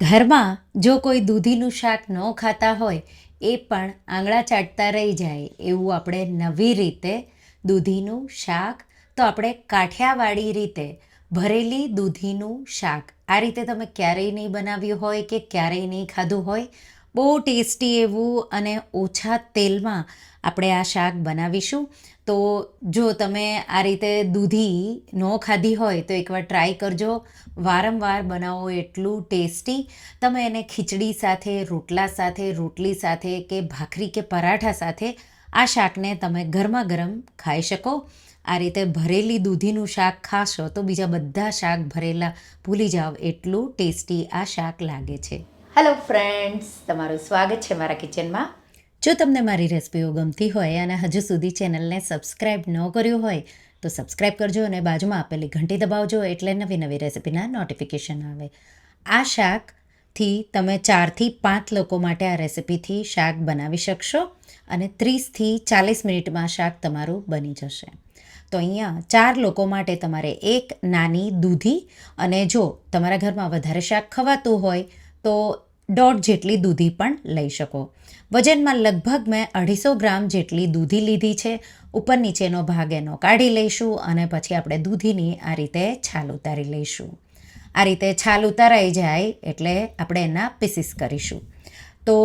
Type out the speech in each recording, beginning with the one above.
ઘરમાં જો કોઈ દૂધીનું શાક ન ખાતા હોય, એ પણ આંગળા ચાટતા રહી જાય. એવું આપણે નવી રીતે દૂધીનું શાક તો આપણે કાઠિયાવાડી રીતે ભરેલી દૂધીનું શાક આ રીતે તમે ક્યારેય નહીં બનાવ્યું હોય કે ક્યારેય નહીં ખાધું હોય બહુ ટેસ્ટી એવું અને ઓછા તેલમાં આપણે આ શાક બનાવીશું. તો જો તમે આ રીતે દૂધી ન ખાધી હોય તો એકવાર ટ્રાય કરજો. વારંવાર બનાવો એટલું ટેસ્ટી. તમે એને ખીચડી સાથે, રોટલા સાથે, રોટલી સાથે કે ભાખરી કે પરાઠા સાથે આ શાકને તમે ગરમા ગરમ ખાઈ શકો. આ રીતે ભરેલી દૂધીનું શાક ખાશો તો બીજા બધા શાક ભરેલા ભૂલી જાઓ. એટલું ટેસ્ટી આ શાક લાગે છે. હેલો ફ્રેન્ડ્સ તમારું સ્વાગત છે મારા કિચનમાં જો તમને મારી રેસિપીઓ ગમતી હોય અને હજુ સુધી ચેનલને સબસ્ક્રાઈબ ન કર્યું હોય, તો સબસ્ક્રાઈબ કરજો અને બાજુમાં આપેલી ઘંટી દબાવજો એટલે નવી નવી રેસિપીના નોટિફિકેશન આવે. આ શાકથી તમે ચારથી પાંચ લોકો માટે આ રેસિપીથી શાક બનાવી શકશો અને ત્રીસથી ચાલીસ મિનિટમાં શાક તમારું બની જશે. તો અહીંયા ચાર લોકો માટે તમારે એક નાની દૂધી અને જો તમારા ઘરમાં વધારે શાક ખવાતું હોય, તો દોઢ જેટલી દૂધી પણ લઈ શકો. વજનમાં લગભગ મેં અઢીસો ગ્રામ જેટલી દૂધી લીધી છે. ઉપર નીચેનો ભાગ એનો કાઢી લઈશું અને પછી આપણે દૂધીની આ રીતે છાલ ઉતારી લઈશું. આ રીતે છાલ ઉતારાઈ જાય એટલે આપણે એના પીસીસ કરીશું. તો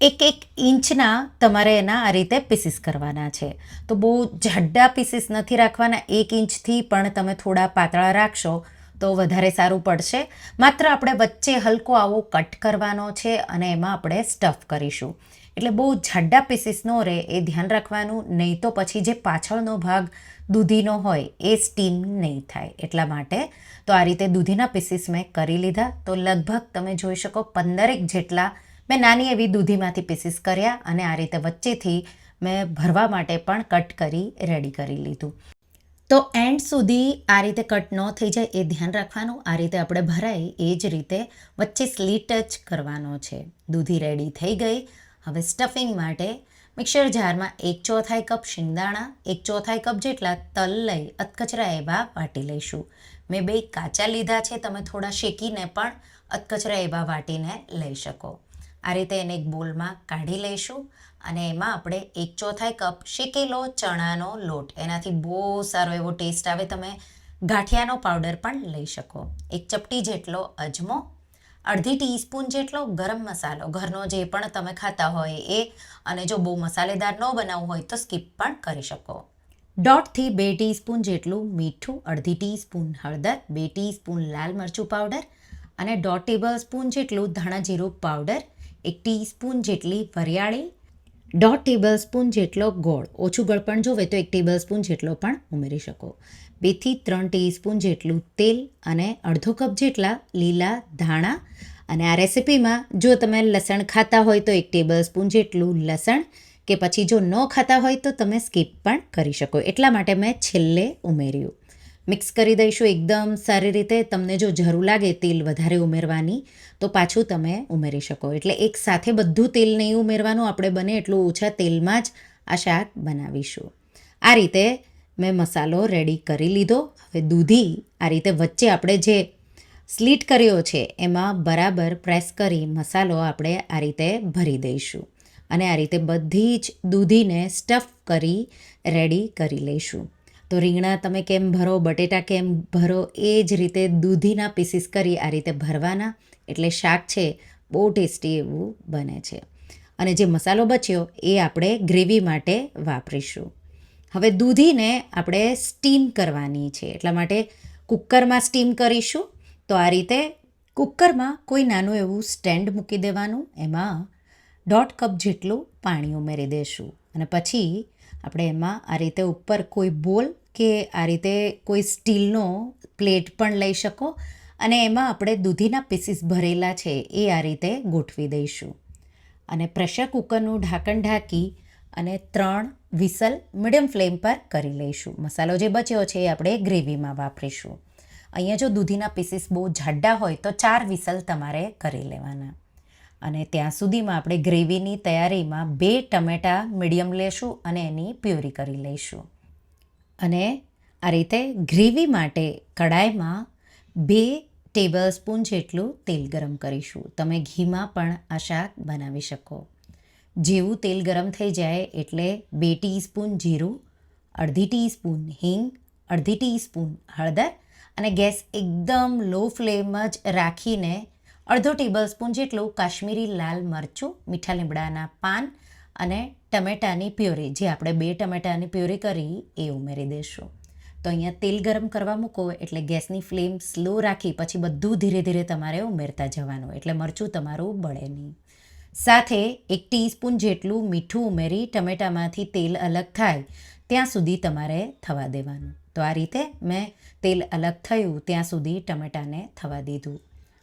એક એક ઇંચના તમારે એના આ રીતે પીસીસ કરવાના છે. તો બહુ જાડા પીસીસ નથી રાખવાના. એક ઇંચથી પણ તમે થોડા પાતળા રાખશો તો વધારે સારું પડશે. માત્ર આપણે વચ્ચે હલકો આવો કટ કરવાનો છે અને એમાં આપણે સ્ટફ કરીશું. એટલે બહુ જાડા પીસીસ ન રહે એ ધ્યાન રાખવાનું, નહીં તો પછી જે પાછળનો ભાગ દૂધીનો હોય એ સ્ટીમ નહીં થાય. એટલા માટે તો આ રીતે દૂધીના પીસીસ મેં કરી લીધા. તો લગભગ તમે જોઈ શકો પંદરેક જેટલા મેં નાની એવી દૂધીમાંથી પીસીસ કર્યા અને આ રીતે વચ્ચેથી મેં ભરવા માટે પણ કટ કરી રેડી કરી લીધું. તો એન્ડ સુધી આ રીતે કટ ન થઈ જાય એ ધ્યાન રાખવાનું. આ રીતે આપણે ભરાય એ જ રીતે વચ્ચે સ્લીટ જ કરવાનો છે. દૂધી રેડી થઈ ગઈ. હવે સ્ટફિંગ માટે મિક્સર જારમાં એક ચોથાઈ કપ શિંગદાણા, એક ચોથાઈ કપ જેટલા તલ લઈ અધકચરા એવા વાટી લઈશું. મેં બે કાચા લીધા છે, તમે થોડા શેકીને પણ અધકચરા એવા વાટીને લઈ શકો. આ રીતે એને એક બોલમાં કાઢી લઈશું અને એમાં આપણે એક ચોથાઈ કપ શેકેલો ચણાનો લોટ. એનાથી બહુ સારો એવો ટેસ્ટ આવે, તમે ગાંઠિયાનો પાવડર પણ લઈ શકો. એક ચપટી જેટલો અજમો, અડધી ટીસ્પૂન જેટલો ગરમ મસાલો. ઘરનો જે પણ તમે ખાતા હોય એ, અને જો બહુ મસાલેદાર ન બનાવવું હોય તો સ્કીપ પણ કરી શકો. દોઢથી બે ટીસ્પૂન જેટલું મીઠું, અડધી ટીસ્પૂન હળદર, બે ટીસ્પૂન લાલ મરચું પાવડર અને દોઢ ટેબલ સ્પૂન જેટલું ધાણા જીરું પાવડર એક ટીસ્પૂન જેટલી વરિયાળી, દોઢ ટેબલ સ્પૂન જેટલો ગોળ. ઓછું ગોળ પણ જોવે તો એક ટેબલ સ્પૂન જેટલો પણ ઉમેરી શકો. બેથી ત્રણ ટીસ્પૂન જેટલું તેલ અને અડધો કપ જેટલા લીલા ધાણા. અને આ રેસિપીમાં જો તમે લસણ ખાતા હોય તો એક ટેબલ સ્પૂન જેટલું લસણ કે પછી જો ન ખાતા હોય તો તમે સ્કીપ પણ કરી શકો. એટલા માટે મેં છેલ્લે ઉમેર્યું. મિક્સ કરી દઈશું એકદમ સારી રીતે. તમને જો જરૂર લાગે તેલ વધારે ઉમેરવાની, તો પાછું તમે ઉમેરી શકો. એટલે એક સાથે બધું તેલ નહીં ઉમેરવાનું, આપણે બને એટલું ઓછા તેલમાં જ આ શાક બનાવીશું. આ રીતે મેં મસાલો રેડી કરી લીધો. હવે દૂધી આ રીતે વચ્ચે આપણે જે સ્લીટ કર્યો છે, એમાં બરાબર પ્રેસ કરી મસાલો આપણે આ રીતે ભરી દઈશું. અને આ રીતે બધી જ દૂધીને સ્ટફ કરી રેડી કરી લઈશું. તો રીંગણા તમે કેમ ભરો, બટેટા કેમ ભરો, એ જ રીતે દૂધીના પીસીસ કરી આ રીતે ભરવાના. એટલે શાક છે, બહુ ટેસ્ટી એવું બને છે. અને જે મસાલો બચ્યો એ આપણે ગ્રેવી માટે વાપરીશું. હવે દૂધીને આપણે સ્ટીમ કરવાની છે, એટલા માટે કુકરમાં સ્ટીમ કરીશું. તો આ રીતે કુકરમાં કોઈ નાનું એવું સ્ટેન્ડ મૂકી દેવાનું, એમાં દોઢ કપ જેટલું પાણી ઉમેરી દઈશું અને પછી આપણે એમાં આ રીતે ઉપર કોઈ બોલ કે આ રીતે કોઈ સ્ટીલનો પ્લેટ પણ લઈ શકો અને એમાં આપણે દૂધીના પીસીસ ભરેલા છે એ આ રીતે ગોઠવી દઈશું. અને પ્રેશર કુકરનું ઢાંકણ ઢાંકી અને ત્રણ વિસલ મીડિયમ ફ્લેમ પર કરી લઈશું. મસાલો જે બચ્યો છે એ આપણે ગ્રેવીમાં વાપરીશું. અહીંયા જો દૂધીના પીસીસ બહુ જાડા હોય તો ચાર વિસલ તમારે કરી લેવાના. અને ત્યાં સુધીમાં આપણે ગ્રેવીની તૈયારીમાં બે ટમેટાં મીડિયમ લેશું અને એની પ્યુરી કરી લઈશું. અને આ રીતે ગ્રેવી માટે કડાઈમાં બે ટેબલ સ્પૂન જેટલું તેલ ગરમ કરીશું. તમે ઘીમાં પણ આ શાક બનાવી શકો. જેવું તેલ ગરમ થઈ જાય એટલે બે ટીસ્પૂન જીરું, અડધી ટીસ્પૂન હિંગ, અડધી ટીસ્પૂન હળદર અને ગેસ એકદમ લો ફ્લેમ જ રાખીને અડધો ટેબલ સ્પૂન જેટલું કાશ્મીરી લાલ મરચું, મીઠા લીમડાના પાન અને ટમેટાની પ્યોરી. જે આપણે બે ટમેટાની પ્યોરી કરી, એ ઉમેરી દઈશું તો અહીંયા તેલ ગરમ કરવા મૂકો, એટલે ગેસની ફ્લેમ સ્લો રાખી, પછી બધું ધીરે ધીરે તમારે ઉમેરતા જવાનું, એટલે મરચું તમારું બળે નહીં. સાથે એક ટીસ્પૂન જેટલું મીઠું ઉમેરી ટમેટામાંથી તેલ અલગ થાય, ત્યાં સુધી તમારે થવા દેવાનું. તો આ રીતે મેં તેલ અલગ થયું, ત્યાં સુધી ટમેટાને થવા દીધું.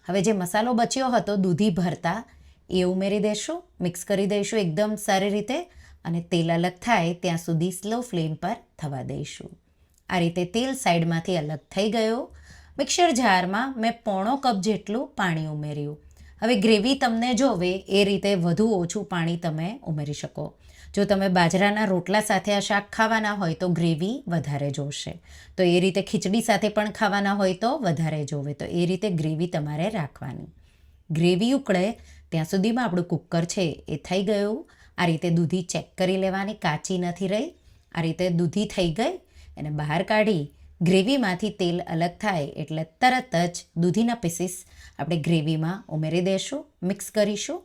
હવે જે મસાલો બચ્યો હતો, દૂધી ભરતા, એ ઉમેરી દઈશું મિક્સ કરી દઈશું એકદમ સારી રીતે અને તેલ અલગ થાય ત્યાં સુધી સ્લો ફ્લેમ પર થવા દઈશું. આ રીતે તેલ સાઈડમાંથી અલગ થઈ ગયો. મિક્સર જારમાં મેં પોણો કપ જેટલું પાણી ઉમેર્યું. હવે ગ્રેવી તમને જોવે, એ રીતે વધુ ઓછું પાણી તમે ઉમેરી શકો. જો તમે બાજરાના રોટલા સાથે આ શાક ખાવાના હોય તો ગ્રેવી વધારે જોશે. તો એ રીતે ખીચડી સાથે પણ ખાવાના હોય તો વધારે જોવે. તો એ રીતે ગ્રેવી તમારે રાખવાની. ગ્રેવી ઉકળે ત્યાં સુધીમાં આપણું કુકર છે એ થઈ ગયું. આ રીતે દૂધી ચેક કરી લેવાની, કાચી નથી રહી. આ રીતે દૂધી થઈ ગઈ, એને બહાર કાઢી ગ્રેવીમાંથી તેલ અલગ થાય એટલે તરત જ દૂધીના પીસીસ આપણે ગ્રેવીમાં ઉમેરી દઈશું મિક્સ કરીશું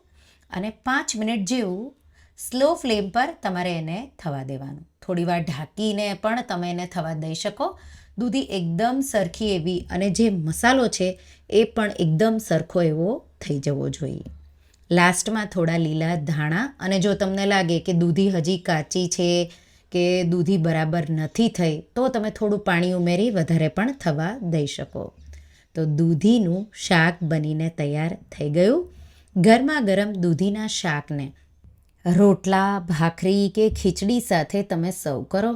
અને પાંચ મિનિટ જેવું સ્લો ફ્લેમ પર તમારે એને થવા દેવાનું. થોડીવાર ઢાંકીને પણ તમે એને થવા દઈ શકો. દૂધી એકદમ સરખી એવી અને જે મસાલો છે એ પણ એકદમ સરખો એવો થઈ જવો જોઈએ. લાસ્ટમાં થોડા લીલા ધાણા અને જો તમને લાગે કે દૂધી હજી કાચી છે કે દૂધી બરાબર નથી થઈ, તો તમે થોડું પાણી ઉમેરી વધારે પણ થવા દઈ શકો. તો દૂધીનું શાક બનીને તૈયાર થઈ ગયું. ગરમા ગરમ દૂધીના શાકને રોટલા, ભાખરી કે ખીચડી સાથે તમે સર્વ કરો.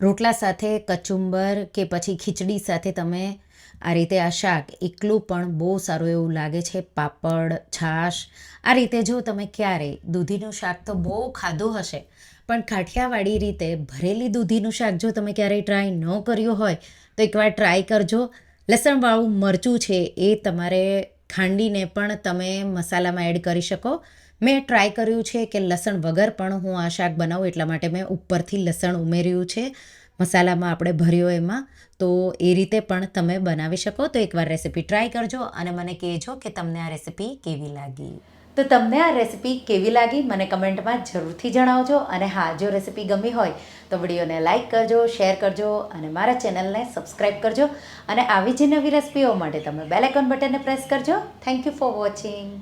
રોટલા સાથે કચુંબર કે પછી ખીચડી સાથે તમે આ રીતે આ શાક એકલું પણ બહુ સારું એવું લાગે છે, પાપડ, છાશ. આ રીતે જો તમે ક્યારે દૂધીનું શાક તો બહુ ખાધું હશે, પણ કાઠિયાવાડી રીતે ભરેલી દૂધીનું શાક જો તમે ક્યારેય ટ્રાય ન કર્યું હોય, તો એકવાર ટ્રાય કરજો. લસણવાળું મરચું છે એ તમારે ખાંડીને પણ તમે મસાલામાં એડ કરી શકો. મેં ટ્રાય કર્યું છે કે લસણ વગર પણ હું આ શાક બનાવું, એટલા માટે મેં ઉપરથી લસણ ઉમેર્યું છે. મસાલામાં આપણે ભર્યો એમાં, તો એ રીતે પણ તમે બનાવી શકો. તો એકવાર રેસીપી ટ્રાય કરજો અને મને કહેજો કે તમને આ રેસીપી કેવી લાગી. તો તમને આ રેસીપી કેવી લાગી મને કમેન્ટમાં જરૂરથી જણાવજો અને હા, જો રેસીપી ગમી હોય તો વિડીયોને લાઇક કરજો, શેર કરજો અને મારા ચેનલને સબસ્ક્રાઈબ કરજો. અને આવી જ નવી રેસીપીઓ માટે તમે બેલેકોન બટનને પ્રેસ કરજો. Thank you for watching.